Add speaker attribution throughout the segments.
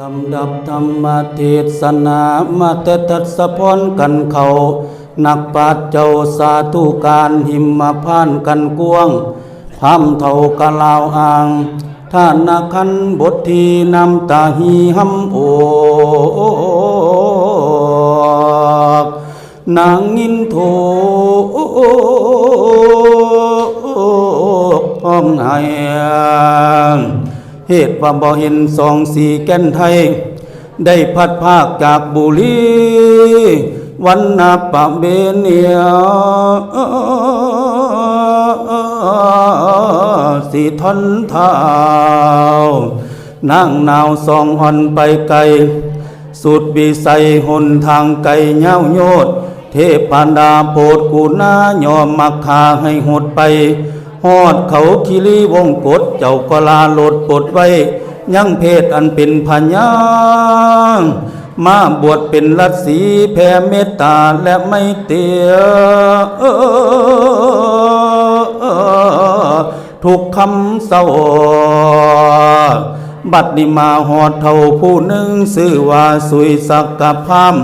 Speaker 1: ลำดับธรรมเทศนามาเตตัสพรกันเขา นักปราชญ์เจ้าสาธุการหิมมาพานกันกวงพามเท่ากะลาวอ่างท่านนาคันบททีนำตาหีหำโอกนางงินโทพร้อมไห้ เหตุว่าบ่เห็นสองสี่แก่นไทย ได้พัดภาคจากบุรีวันนาปะเบเนียสีทนเท้านางนาวสองหอนไปไกล สุดบีใสหนทางไกลเย้าโยด เทพานดาโปดกูนายอมมักคาให้หดไป ฮอดเขาคิรีวงกฏเจ้าก็ลาโลดปดไว้ ยังเพศอันเป็นพญางมาบวชเป็นลัทสีแผ่เมตตาและไม่เตียทุกคำเศร้าบัดนี้มาหอดเท่าผู้หนึ่งชื่อว่าสุยสักกะพาม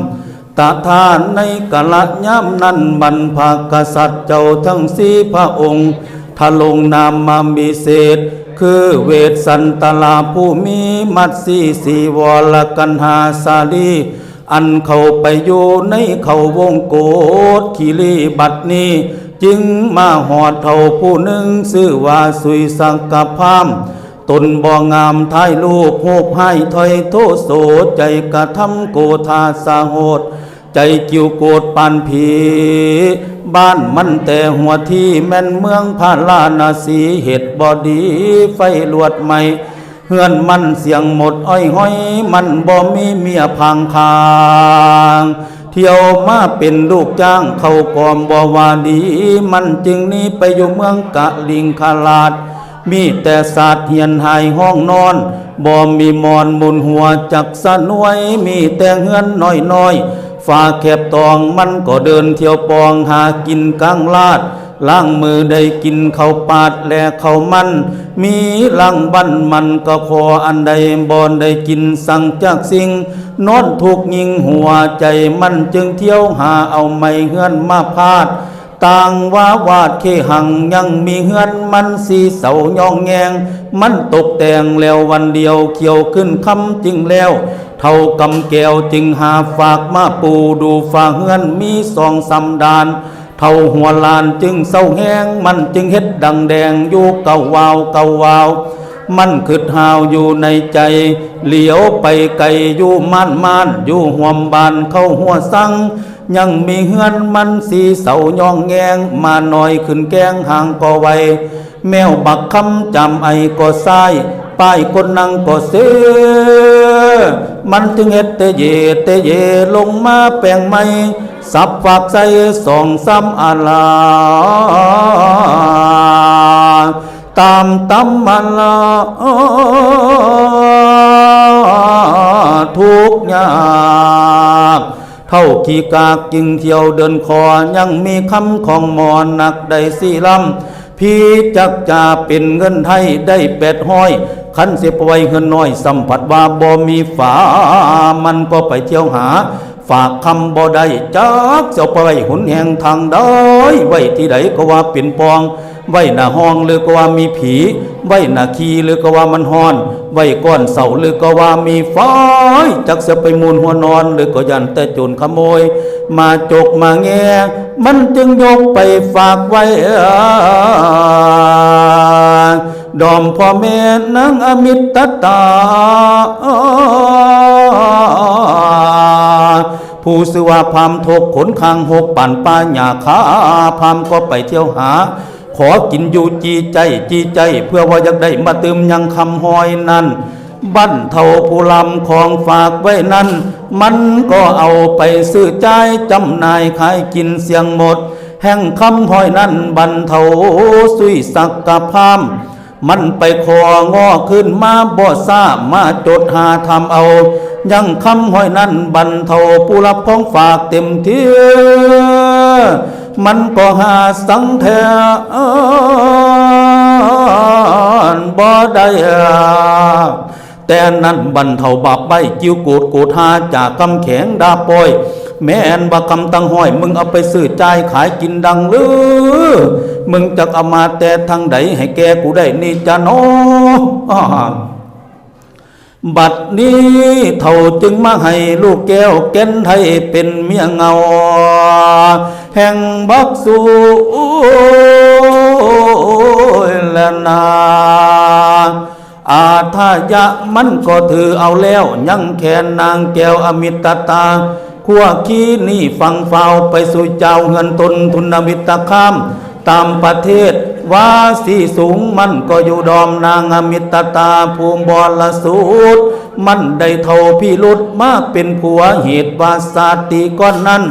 Speaker 1: ตาทานในกะละย่ำนั้นบรรพกษัตริย์เจ้าทั้งสี่พระองค์ ลงนามมามีเศษ คือเวทสันตลาผู้มีมัดสีสีวรกันหาสาลีอันเขาไปอยู่ในเขาวงโกดขีรีบัดนี้ จึงมาหอดเท่าผู้หนึ่งชื่อว่าสุยสังกพามตนบ่งามท้ายลูกโหบให้ถอยโทษโสใจกระทำโกธาสาโหด ใจกิ้วโกดปานผี บ้านมันแต่หัวที่แม่นเมืองพาลานาสีเหตุบอดีไฟลวดใหม่เฮือนมันเสียงหมดอ้อยห้อย มันบ่มีเมียพังคางเที่ยวมาเป็นลูกจ้างเขากอมบวาดี มันจึงนี้ไปอยู่เมืองกะลิงคาลาด มีแต่ศาสตร์เฮียนหายห้องนอน บ่มีมอนมุนหัวจักสะนวย มีแต่เฮือนน้อยน้อยๆ ฟ้าแคบตองมันก็เดินเที่ยวปองหากินกลางลาดล้างมือได้กินข้าวปาดและข้าวมัน มีลังบั้นมันก็พออันใดบอนได้กินสั่งจากสิ่งนอนถูกยิงหัวใจมันจึงเที่ยวหาเอาไม้เฮือนมาพาด ต่างว่าวาดเคหังยังมีเฮือนมันสีเสาย่องแงง มันตกแต่งแล้ววันเดียวเขียวขึ้นคำจริงแล้ว เท่ากำแก้วจึงหาฝากมาปูดูฝาเฮือนมีสองสำดานเท่าหัวลานจึงเศร้าแห้งมันจึงเฮ็ดดังแดงอยู่เก่าวาวเก่าวาว มันคืดหาวอยู่ในใจ เหลียวไปไกลอยู่ม่านม่านอยู่ห่วมบานเข้าหัวสัง ยังมีเฮือนมันสีเสาย่องแงงมาหน่อยขึ้นแกงห่างก็ไวแมวบักคำจำไอก็ซ้ายป้ายคนนั่งก็เสือมันจึงเฮ็ดเตเยเตเยลงมาแปลงไม่สับฝากใส่สองซ้ำอาลา ตามตำมันละทุกอย่าก เท่าขี่กากกิงเที่ยวเดินคอยังมีคำของมอนนักได้สี่ลำพี่จักจะเป็นเงินไทยได้แปดห้อยคันเสียไว้เงินน้อยสัมผัสว่าบ่มีฝา มันก็ไปเที่ยวหา ฝากคำบ่ได้จักเจ้าไปไว้หุนแห่งทางใดไว้ที่ใดก็ว่าเป็นปอง ไว้หน้าห้องหรือก็ว่ามีผี ไว้หน้าคีหรือก็ว่ามันฮอน ไว้ก้อนเสาหรือก็ว่ามีไฟจักจะไปมูลหัวนอน หรือก็ยันแต่โจรขโมย มาจกมาแงมันจึงยกไปฝากไว้ดอมพ่อแม่นางอมิตตา ผู้สืว่าพามทกขนคางหกปั่นป้าหยาขาพามก็ไปเที่ยวหา ขอกินอยู่จีใจจีใจ เพื่อว่าอยากได้มาเติมยังคำหอยนั้นบั้นเท่าผู้ลำของฝากไว้นั้น มันก็เอาไปซื้อใจายจำนายขายกินเสียงหมด แห่งคำหอยนั้นบันเทาสุยสักกะพามมันไปของอขึ้นมาบ่ซามาจดหาทำเอา ยังคำหอยนั้นบันเทาผู้รับของฝากเต็มที่ มันก็หาสังเทนบ่ได้แต่นั้นบันเทาบาปใบจิ้วโกดโกธาจากกำแข็งดาปอย แม่นบากำตังห้อย มึงเอาไปซื้อจ่ายขายกินดังลือมึงจะเอามาแต่ทางใดให้แกกูได้นี่จะนอบัดนี้เท่าจึงมาให้ลูกแก้วแก่นไทยเป็นเมียเงา แห่งบักสูลนาอาทายะมันก็ถือเอาแล้ว ยังแขนนางแก้วอมิตตาขั้วขี้นี่ฟังเฝ้าไปสู่เจ้าเงินตนทุนมิตรข้าม ตามประเทศว่าสีสูงมันก็อยู่ดอมนางอมิตตาภูมิบอลสูตร มันได้เท่าพี่ลุดมาเป็นผัวเหตุวาสาติก้อนนั้น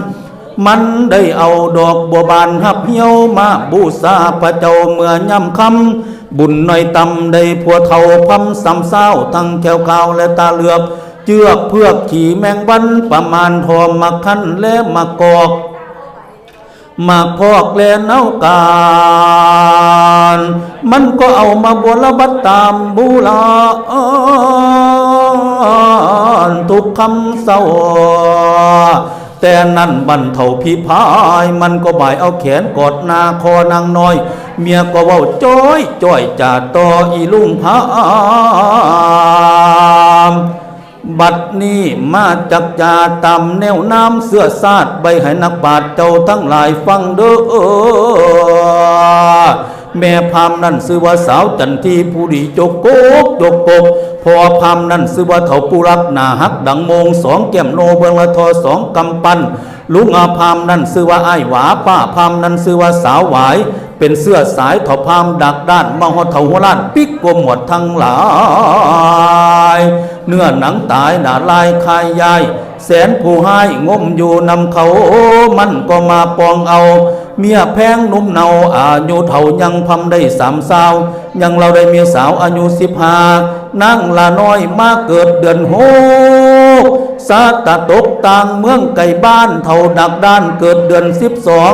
Speaker 1: มันได้เอาดอกบัวบานหับเหี่ยวมาบูชาพระเจ้าเมื่อย่ำคำบุญหน่อยตำได้ผัวเท่าพัมสำเศร้าทั้งแก้วกาวและตาเหลือบ เจือกเพือกขี่แมงวันประมาณทอมมาคันและมากอกมาพอกแลนเอาการมันก็เอามาบวรบัตตามบูลาทุกคำเศร้า แต่นั่นบันเท่าพี่พาย มันก็บ่ายเอาแขนกอดหนาคอนางน้อย เมียก็เว้าจ้อยจ้อยจ่าต่ออีลุงพามบัดนี้มาจักจาตำแนวน้ำเสื้อซาดใบให้นักบาทเจ้าทั้งหลายฟังเด้อ แม่พามนั่นซื้อว่าสาวจันทีผู้ดีจกโกกจกโกกพอพามนั่นซื้อว่าเถาปูรักนาหักดังมงสองแก้มโนเบิงละทอสองกำปั้นลุงอาพามนั่นซื้อว่าไอ้หวาป้าพามนั่นซื้อว่าสาวหวาย เป็นเสื้อสายเถาพามดักด้านมาหอเถาหัวล้านปิกกลมหมดทั้งหลาย เนื้อหนังตายหนาลายคายยาย แสนผู้ให้งมอยู่นำเขามันก็มาปองเอา เมียแพงหนุ่มเนาอายุเท่ายังพำได้สามสาว ยังเราได้เมียสาวอายุสิบห้านั่งละน้อยมาเกิดเดือนหกสาตะตกต่างเมืองไก่บ้านเท่าดักด้านเกิดเดือนสิบสอง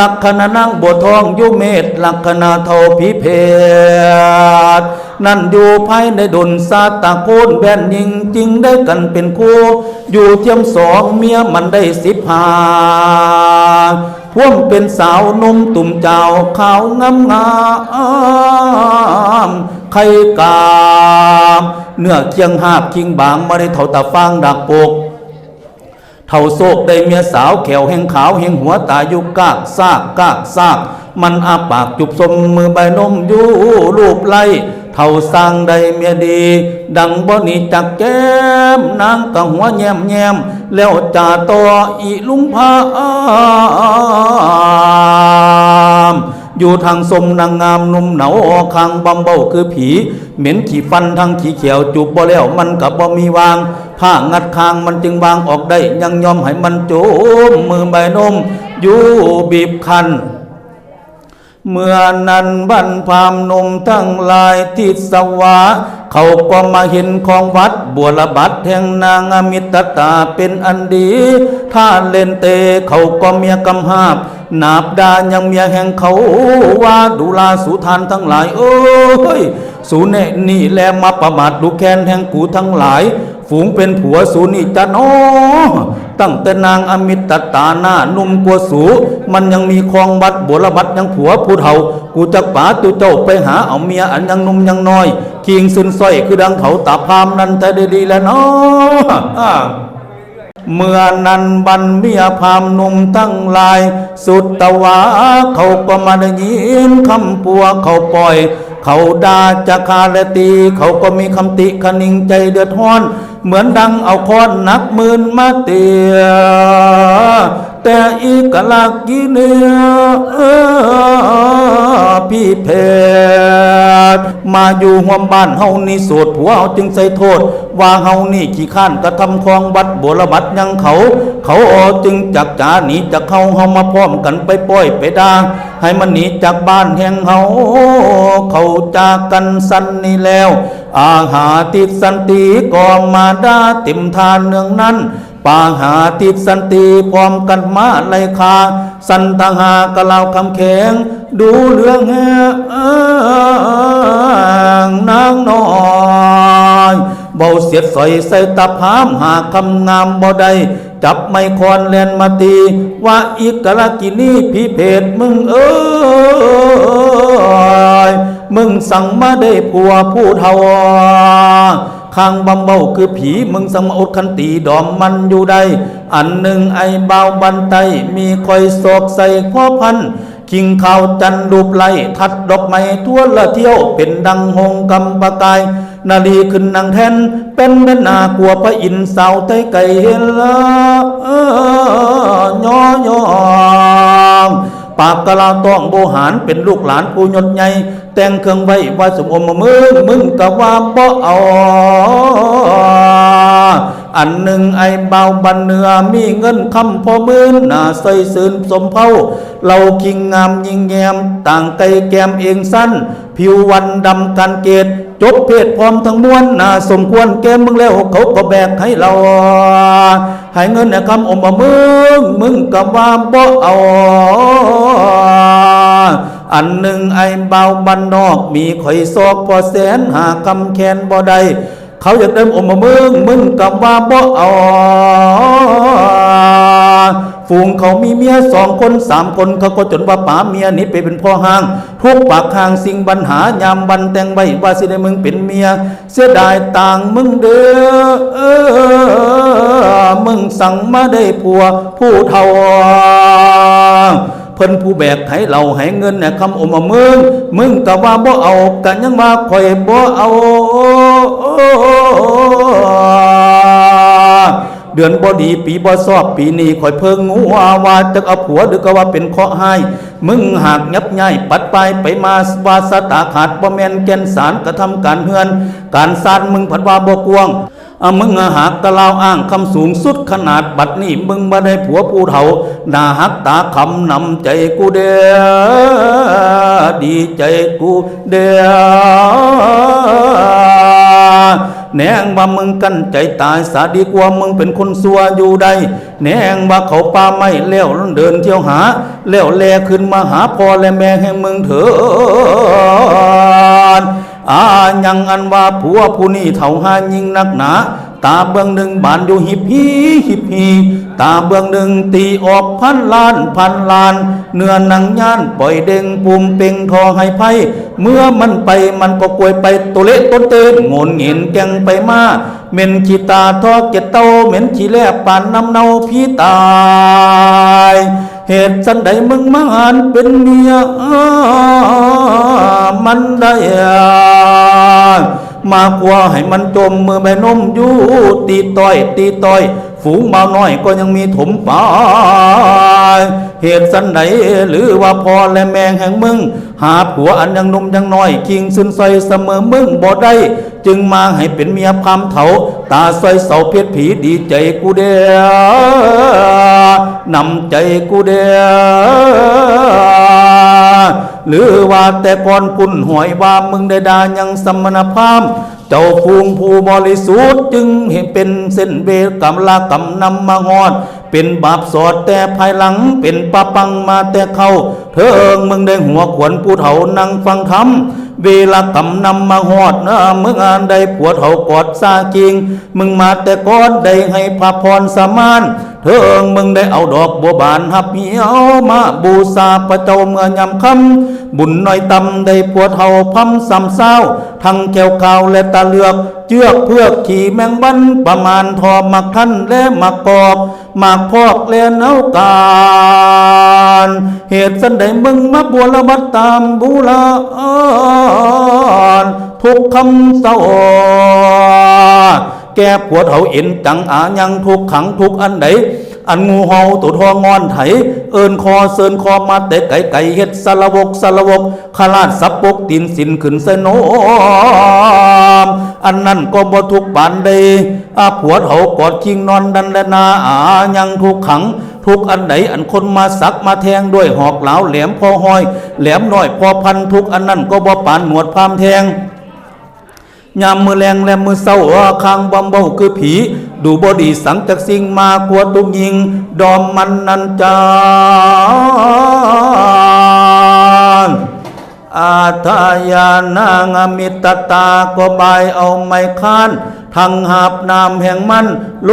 Speaker 1: ลักษณะนั่งบัวทองยุเมศลักษณะเท่าพิเพศนั่นอยู่ภายในดนซาตะโคนแบนยิงจริงได้กันเป็นคู่ อยู่เทียมสองเมียมันได้สิบห้า พ่วมเป็นสาวนมตุ่มเจ้าขาวงามงามไข่กามเนื้อเคียงหาบคิงบางมาได้เท่าตาฟางดักปกเท่าโศกได้เมียสาวแขวแห่งขาวแห่งหัวตายุกกากซากกากซาก มันอาปากจุบสมมือใบนมอยู่รูปไล่ เท่าสร้างได้เมียดี ดังบ่หนีจากแก้ม นางกะหัวแยมแยมแล้วจ่าต่ออีลุงพามอยู่ทางสมนางงามนุ่มเหนาคางบำเบ้าคือผี เหม็นขี้ฟันทางขี้เขียวจูบบ่แล้วมันกับบ่มีวางผ้างัดคางมันจึงวางออกได้ ยังยอมให้มันโจมมือใบนมอยู่บีบคัน เมื่อนั้นบันพามนมทั้งหลายทิศสวาเขาก็มาเห็นของวัดบัวระบัดแห่งนางอมิตตาเป็นอันดี ถ้าเล่นเตเขาก็เมียกำหาบนาบดายังเมียแห่งเขาว่าดูลาสุทานทั้งหลายเอ้ยสูเนนี่แลมาประมาทดูแคนแห่งกูทั้งหลาย ฝูงเป็นผัวสูนี่จะนอตั้งแต่นางอมิตตาหน้านุ่มกัวสู มันยังมีคลองบัดบัวระบัดยังผัวผู้เฒ่า กูจะป๋าตุเจ้าไปหาเอาเมียอันยังนุ่มยังน้อยคิงซึนส้อยคือดังเขาตาพามนันแต่ดีแล้วเนาะเมื่อนันบันเมียพามหนุ่มตั้งลาย สุดตะวาเขาก็มาได้ยินคำปัวเขาปล่อย เขาด่าจะคาและตี เขาก็มีคำติคนิงใจเดือดห้อน เหมือนดังเอาค้อนนักมื่นมาเตียแต่อีกลักกีเนื้อพี่เพ มาอยู่ห่วมบ้านเฮานี่โสดผัวเฮาจึงใส่โทษ ว่าเฮานี่ขี้ข้านกระทำคลองบัดบัวระบัดยังเขา เขาออจึงจักจาหนีจากเขาเฮามาพร้อมกันไปปล่อยไปดาให้มันหนีจากบ้านแห่งเฮาเขาจากกันสันนี่แล้ว อาหาติดสันติก็มาดาเต็มทานเนืองนั้น ปาหาติดสันติพร้อมกันมาไลคา สันตหากะเล่าคำแข็ง ดูเรื่องแห่งนางน้อยเบาเสียดสอยใส่ตาพามหาคำงามบ่ได้จับไม้คอนแลนมาตี ว่าอีกกะกินีผีเพศมึงเอ้ยมึงสั่งมาได้ผัวผู้เทา ข้างบำเบาคือผีมึงสั่งมาอดคันตีดอมมันอยู่ได้อันหนึ่งไอ้เบาบันไตมีคอยโศกใส่พ่อพันคิงข่าวจันรูปไล่ทัดดอกไม้ทั่วละเที่ยวเป็นดังหงกำปะกาย นาลีขึ้นนางแทน เป็นแม่นากลัวพระอินสาวไตไก่เห็นละเออยอยอ ปากกะลาต้องโบหารเป็นลูกหลานผู้ยศใหญ่แต่งเครื่องไว้ว่าสมอมมึงมึงกะว่าบ่เอาอันหนึ่งไอเบาบันเนือมีเงินคำพอมื่นหน้าใสซื่นสมเผาเราคิงงามยิงแยม ต่างไกลแกมเองสั้น ผิววันดำกันเกต จบเพศพร้อมทั้งมวลน่าสมควรแกมมึงแล้วเขาก็แบกให้เรา ให้เงินเนี่ยคำอมมามึงมึงกับว่าบ่เอาอันหนึ่งไอเบาบันนอก มีข่อยซอกพอแสนหาคำแคนบ่ได้เขาอยากเดิมอมมามึงมึงกับว่าบ่เอา ฝูงเขามีเมียสองคนสามคนเขาก็จนว่าป๋าเมียนี่ไปเป็นพ่อห้าง ทุกปากทางสิ่งปัญหายามบันแต่งใบว่าสิได้มึงเป็นเมีย เสียดายต่างมึงเด้อเออมึงสั่งมาได้ผัวผู้เท่าเพิ่นผู้แบกให้เราให้เงินเนี่ยคำอมมึง มึงก็ว่าบ่เอากันยังว่าข่อยบ่เอา เดือนบดีปีบ่สอบปีนี้ข่อยเพิ่งงูว่าว่าจะเอาผัวหรือก็ว่าเป็นเคาะให้มึงหากยับย่ายปัดไปไปมาวาสตาขาดบ่แมนแก่นสารกระทำการเฮือน การสานมึงผัดว่าบ่กวงอะมึงหากตะลาวอ้างคำสูงสุดขนาดบัดนี้มึงบ่ได้ผัวผู้เฒ่าหน้าหักตาคำนำใจกูเด้อดีใจกูเด้อ แหนงว่ามึงกันใจตายสาดีกว่ามึงเป็นคนซัวอยู่ใดแหนงว่าเขาป่าไม่เลี้ยวเดินเที่ยวหาเลี้ยวแลขึ้นมาหาพ่อและแม่ให้มึงเถอดอายังอันว่าผัวผู้นี้เท่าหายิ่งนักหนา ตาเบื้องหนึ่งบานอยู่หิบฮีหิบฮีตาเบื้องหนึ่งตีออกพันล้านพันล้าน เนื้อหนังย่านปล่อยเด้งปุ่มเป่งทอให้ไพ่เมื่อมันไปมันก็กวยไปตัวเละต้นเต้นงนเงินแกงไปมาเม็นขีตาทอเกตเต้าเหม็นขีแลบปานน้ำเนาพี่ตายเหตุสันใดมึงมาหานเป็นเมียอ้ามันได้ มากกว่าให้มันจมมือแม่นมอยู่ตีต้อยตีต้อย ฝูงบ่าน้อยก็ยังมีถมไปเหตุสันใดหรือว่าพอและแม่แห่งมึง หาผัวอันยังนมยังน้อยคิงซึนซอยเสมอมึงบ่ได้ จึงมาให้เป็นเมียพามเถา ตาซอยเสาเพชรผีดีใจกูเดีนำใจกูเดี หรือว่าแต่ก่อนปุ่นหวยว่ามึงได้ดายังสมณภาพ เจ้าภูมิผู้บริสุทธิ์จึงเห็นเป็นเส้นเบกำลากำนำมาหอด เป็นบาปสอดแต่ภายหลังเป็นปะปังมาแต่เขาเธอเอิงมึงได้หัวขวนผู้เฒ่านั่งฟังคำ เวลากรรมนำมาหอดนะมึงอ่านได้ผัวเฒ่ากอดซาจริง มึงมาแต่ก่อนได้ให้พระพรสมานเถิงมึงได้เอาดอกบัวบานหับเหี่ยวมาบูชาพระเจ้าเมื่อยำคำบุญน้อยตำได้ปวดเฮาพัมสำเศร้า ทั้งแก้วขาวและตาเลือก เจือกเพือกขี่แมงบันประมาณทอมักท่านและมักกอบมักพอกและเนากา รเหตุสันใดมึงมาบวชละบัดตามบูลานทุกคำเศร้าแก้ปวดเฮาเอ็นจังอายังทุกขังทุกอันใดอันงูเห่าตัวทองงอนไถ เอินคอเซินคอมาแต่ไก่ไก่เฮ็ดสารวกสารวกขลาดสับปกตีนสินขึ้นเสนม อันนั้นก็บ่ทุกปานใดอาผัวเฮากอดคิงนอนดันและนาอายังทุกขัง ทุกอันใดอันคนมาสักมาแทงด้วยหอกเหลาแหลมพอหอย แหลมน้อยพอพันทุกอันนั้นก็บ่ปานหนวดพามแทงยามมือแรงและมือเศร้าคางบำเบาคือผี ดูบอดีสังจากสิ่งมากลัวตุกยิง ดอมมันนันจา อาทายานางมิตตาก็บายเอาไม้ค้านทางหาบนามแห่งมันโล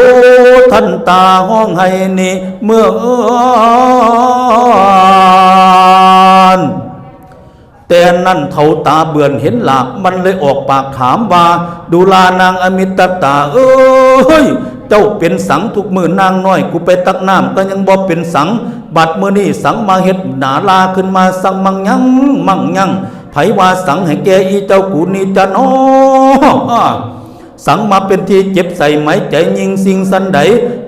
Speaker 1: ทันตาห้องให้นี่เมื่อนแต่นั่นเท่าตาเบื่อนเห็นหลากมันเลยออกปากถามว่าดูลานางอมิตตาเอ้ยเจ้าเป็นสังทุกมือนางน้อยกูไปตักน้ำก็ยังบ่เป็นสัง บัดมือนี่สังมาเฮ็ดหนาลาขึ้นมาสังมังยังมังยัง ไผว่าสังให้แกอีเจ้ากูนี่จะน้อสังมาเป็นที่เจ็บใส่ไหมใจยิงสิงสันใด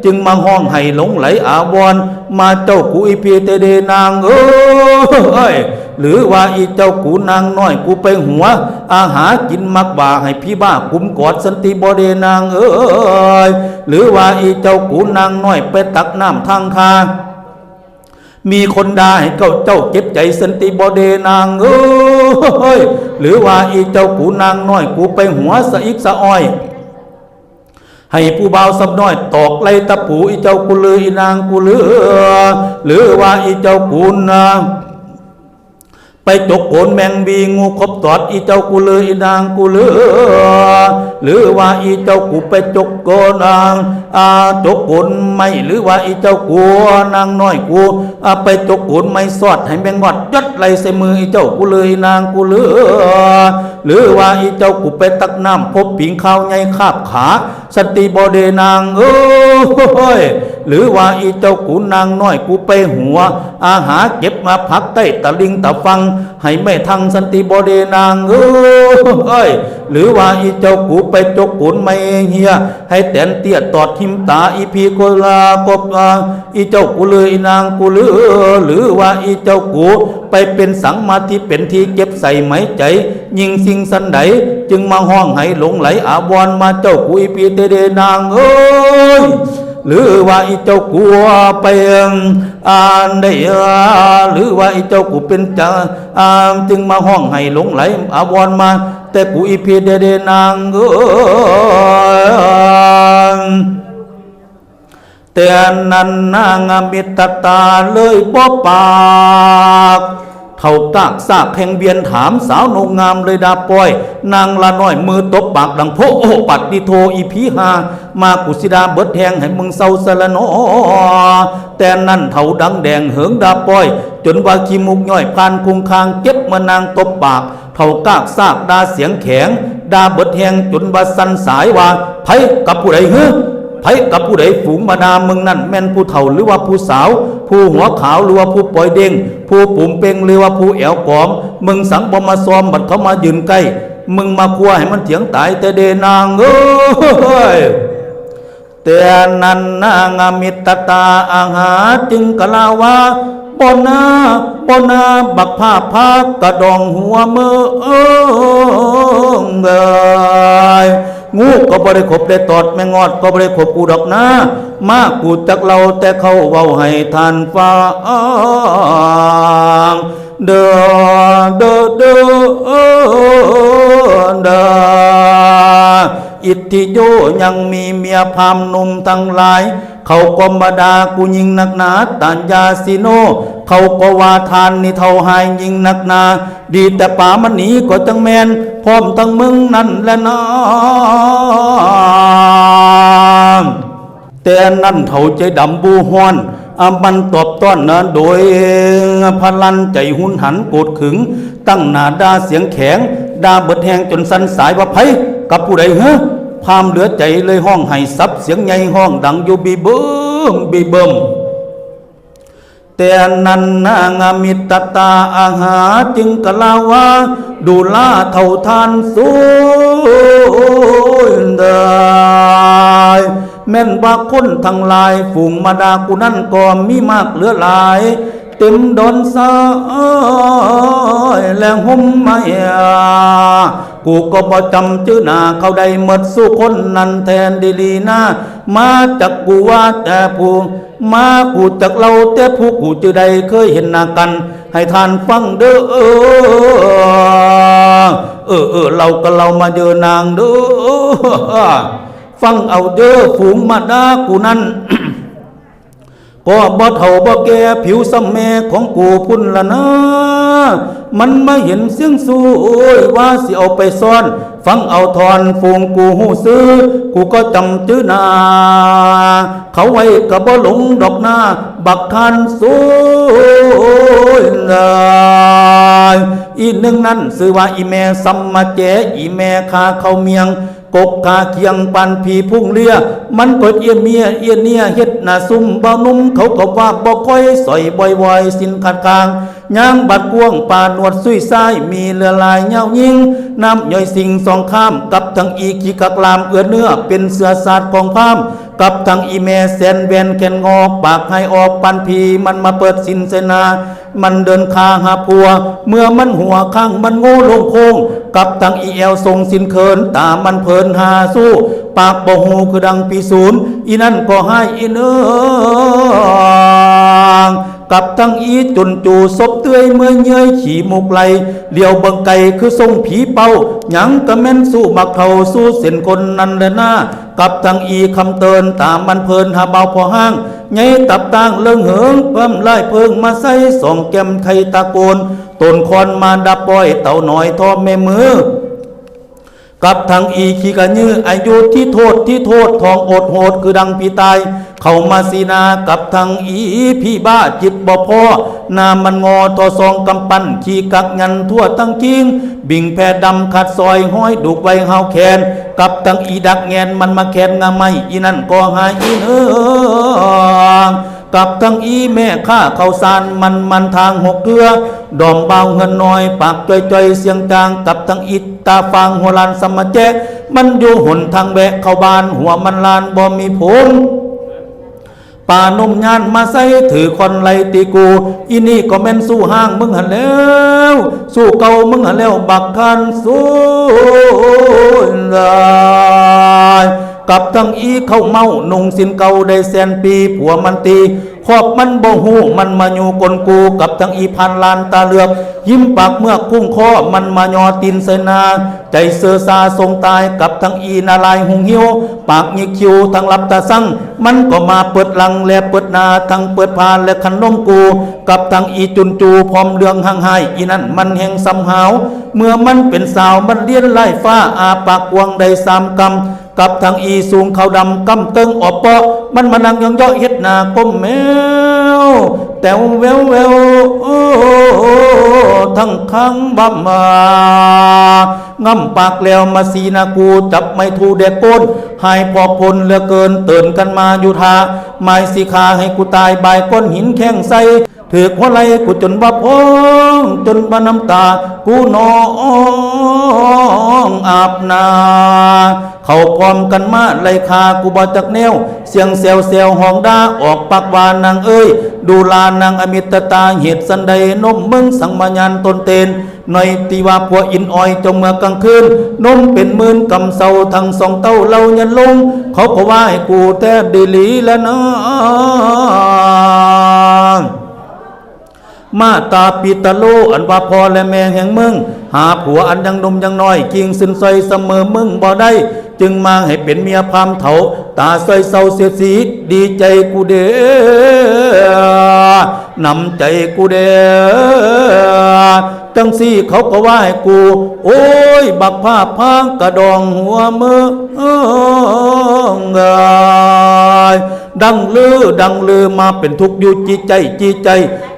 Speaker 1: จึงมาห้องให้หลงไหลอาวรมาเจ้ากูอีเพีเตเดนางเอ้ยหรือว่าอีเจ้ากูนางน้อยกูไปหัว อาหากินมักบ่าให้พี่บ้ากุมกอดสันติบเดนางเอ้ยหรือว่าอีเจ้ากูนางน้อยไปตักน้ำทางคา มีคนดาให้เจ้าเจ้าเก็บใจสันติบเดนางเอ้ยหรือว่าอีเจ้ากูนางน้อยกูไปหัวสะอิกสะอ้อย ให้ผู้เบาวสำน้อยตอกไลตะปูอีเจ้ากูเลยอีนางกูเลือหรือว่าอีเจ้ากูนาง ไปจกโกนแมงบีงูคบตอดอีเจ้ากูเลยอีนางกูเลือหรือว่าอีเจ้ากูไปจกโกนางอาจกโกนไม่หรือว่าอีเจ้ากูนางน้อยกูอาไปจกโกนไม่สอดให้แมงงอดยัดไหลใส่มืออีเจ้ากูเลยนางกูเลือหรือว่าอีเจ้ากูไปตักน้ำพบปิงข้าวใหญ่คาบขาสติบเดนางเอ้ยหรือว่าอีเจ้ากูนางน้อยกูไปหัว อาหาเก็บมาพักใต้ตะลิงตะฟังให้แม่ทังสันติบเดนางเอ้ยหรือว่าอีเจ้ากูไปจกกุนไม่เฮียให้แตนเตี้ยตอดทิมตาอีพีโกลากบลาอีเจ้ากูเลยนางกูเลือหรือว่าอีเจ้ากูไปเป็นสังมาที่เป็นที่เก็บใส่ไหมใจ ยิงสิงสันใดจึงมาห้องให้หลงไหลอาวรณ์มาเจ้ากูอีพีเตเดนางเอ้ย หรือว่าอีเจ้ากูไปอ่านได้หรือว่าอีเจ้ากูเป็นจ่าอ่านจึงมาห้องให้หลงไหลอาวรณ์มา แต่กูอีพีเดเดนางเอ้ยแต่นั้นนางมิตตาเลยบ่ปาก เท่าตากซากแห่งเบียนถามสาวโนงงามเลยดาปอย นางละน้อยมือตบปากดังโพโอปัดดิโทอีพีหา มากุสิดาเบิดแทงให้มึงเศร้าสละนอแต่นั่นเท่าดังแดงเหิงดาปอย จนว่าขี้มุกย่อยพานคงคางเก็บมานางตบปากเท่ากากซากดาเสียงแข็งดาเบิดแหงจนว่าสันสายว่าไผกับผู้ใดเฮ้ไผกับผู้ใดฝูงบาดามึงนั่นแม่นผู้เฒ่าหรือว่าผู้สาว ผู้หัวขาวหรือว่าผู้ปล่อยเด้งผู้ปุ่มเป่งหรือว่าผู้แอวกอม มึงสังบมาซ้อมบัดเขามายืนใกล้ มึงมาคัวให้มันเถียงตายแต่เดนางเอ้ยแต่นันนางามิตตาอาหาจึงกล่าวว่าบนนาบนนาบักผ้าพากกระดองหัวมือเอิงเอย งูก็บริขบได้ตอดแม่งอดก็บริขบกูดอกนะมากูจักเราแต่เขาเว้าให้ทานฟังเดอเดอเดอเดออิทธิโยยังมีเมียพามหนุ่มทั้งหลาย เขาก็มาดากูยิงนักหนาตัญญาสิโน เขาก็ว่าทานนี่เท่าหายยิงนักหนา ดีแต่ป่ามันหนีก็จังแมนพร้อมทั้งมึงนั่นและนะแต่นั่นเท่าใจดำบูฮอนอามันตอบต้อนนะโดยพลันใจหุนหันโกรธขึง ตั้งหนาดาเสียงแข็ง ดาเบิดแหงจนสันสายว่าไผกับผู้ใดเฮ้อ พามเหลือใจเลยห้องให้ซับเสียงใหญ่ห้องดังอยู่บีเบิ้มบีเบิ้มแต่นันนางมิตตาอาหาจึงกล่าวว่าดูลาเท่าทานสูนได้แม่นว่าคนทั้งหลายฝูงมาดากูนั่นก็มีมากเหลือหลาย เต็มดอนสายและห่มไม่กูก็บ่จำชื่อหน้าเขาได้หมดสู้คนนั้นแทนดีลีนะมาจากกูว่าแต่ผู้มากูจากเราแต่ผู้กูจะได้เคยเห็นหน้ากัน ให้ทานฟังเด้อเออเออเออเราก็เรามาเจอนางเด้อฟังเอาเด้อฝูงมาดากูนั้น ก็บ่เท่าบ่แก่ผิวซ้ำแม่ของกูพุ่นละนะ มันมาเห็นเสียงสู้โอ้ยว่าสิเอาไปซ่อน ฟังเอาทอนฟูงกูหูซื้อ กูก็จำจื้อนา เขาไว้กับบ่หลงดอกหน้า บักคันสู้เยอีหนึ่งนั้นซื้อว่าอีแม่สัมมาเจอีแม่คาเขาเมียง กกคาเคียงปันผีพุ่งเลียมันกดเอียเมียเอียเนียเฮ็ดหน้าซุ่มเบานุ่มเขาก็ว่าบ่ค่อยสอยบ่อยๆสินขาดกลาง ย่างบัดกวงป่าหนวดซุยซ้ายมีเรือลายเงายิงน้ำย่อยสิ่งสองข้ามกับทั้งอีกีกักลามเอื้อเนื้อเป็นเสือสาดของพามกับทั้งอีแม่แสนแวนแขนงอกปากให้ออกปันพีมันมาเปิดสินเสนา มันเดินคาหาผัว เมื่อมันหัวข้างมันโง่ลงโคงกับทั้งอีแอลทรงสินเขินตามันเพลินหาสู้ ปากบ่หูคือดังปีศูนย์อีนั่นก็ให้อีเนื้อ งกับทั้งอีจุนจูศพเตื้อยเมื่อเย้ยขี่มุกไหลเลี้ยวเบิงไก่คือทรงผีเป้าหยังกระแม่นสู้บักเขาสู้เส้นคนนันและนะกับทั้งอีคำเตือนตามมันเพลินหาเบาพอห้างไงตับต่างเลิงเหิงเพิ่มไล่เพิงมาใส่สองแก้มไขตะโกนต้นคอนมาดับปล่อยเต่าหน่อยทอแม่มือกับทางอีขีกันยื้ออายุที่โทษที่โทษทองอดโหดคือดังพี่ตาย เข้ามาสีนากับทางอีพี่บ้าจิตบ่พอนามันงอทอซองกำปั้นขี่กักงันทั่วตั้งกิ้ง บิ่งแพรดำขัดซอยห้อยดุกไว้เฮาแขน กับทางอีดักแงนมันมาแขนงาไม่อีนั่นก็หายอีเนืองกับทั้งอีแม่ข้าเขาสารมันมันทางหกเรือ ดอมเบาเงินน้อย ปากจ่อยจ่อยเสียงจางกับทั้งอิตตาฟางหัวลานสมมาแจมันอยู่หนทางแบะเข้าบานหัวมันลานบ่มีผง ป่านมยานมาใส่ถือคอนไลตีกูอีนี่ก็แม่นสู้ห้างมึงหันแล้ว สู้เก่ามึงหันแล้วบักคันสู้ลายกับทั้งอีเข้าเมานุ่งสินเก่าได้แสนปีผัวมันตี ขอบมันบ่หูมันมาอยู่กลกูกับทั้งอีพันลานตาเหลือก ยิ้มปากเมื่อคุ้งคอมันมายอตินเสนา ใจเสือซาทรงตายกับทั้งอีนาลายหงหิวปากยิกคิวทั้งรับตาสั่งมันก็มาเปิดลังและเปิดนาทั้งเปิดพานและขันนมกู กับทั้งอีจุนจูพร้อมเรืองห่างหายอีนั่นมันแห่งสำหาว เมื่อมันเป็นสาวมันเลี้ยนไล่ฟ้าอาปากวงได้สามกำกับทางอีสูงเขาดำกำเติงออบเปาะมันมานั่งยองยาะเฮ็ดนาก้มแมวแต่วแววแววโอ้ทั้งข้งบัมมางำปากแล้วมาสีนากูจับไม่ทูเด็กก้นหายพอพลเหลือเกินเตือนกันมาอยู่ทาไม้สีขาให้กูตายบายก้นหินแข้งใสถือหัวไหลกูจนว่าพองจนว่าน้ำตากูนองอาบนา เขาพร้อมกันมาไลคากูบอจักแนว เสียงเซวเซวห้องดาออกปากวานนางเอ้ย ดูลานางอมิตตาเหตุสันใดนมมึงสังมาญานตนเตนหน่อยตีว่าผัวอินอ้อยจงเมื่อกลางคืนนมเป็นมื่นกำเศร้าทั้งสองเต้าเล่ายันลง เขาก็ว่าให้กูแต่ดีลีแล้วนะมาตาปิตะโลอันว่าพอและแม่แห่งมึง หาผัวอันยังนมยังน้อยกิงสินซอยเสมอมึงบ่ได้ จึงมาให้เป็นเมียพามเถาตาซอยเศร้าเสียสีดีใจกูเด้อนำใจกูเด้อจังสี่เขาก็ว่าให้กู โอ้ย บักผ้าพางกระดองหัวมือเงยดังลือดังลือมาเป็นทุกข์อยู่จีใจจีใจ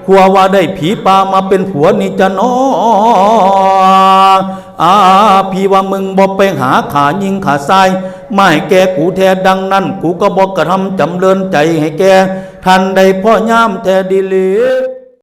Speaker 1: ขัวว่าได้ผีปลามาเป็นผัวนี่จะนอ อาพี่ว่ามึงบอกไปหาขายิงขาทรายไม่แกกูแท้ดังนั้น กูก็บอกกระทำจำเริญใจให้แกทันใดพ่อย่ามแท้ดีเลย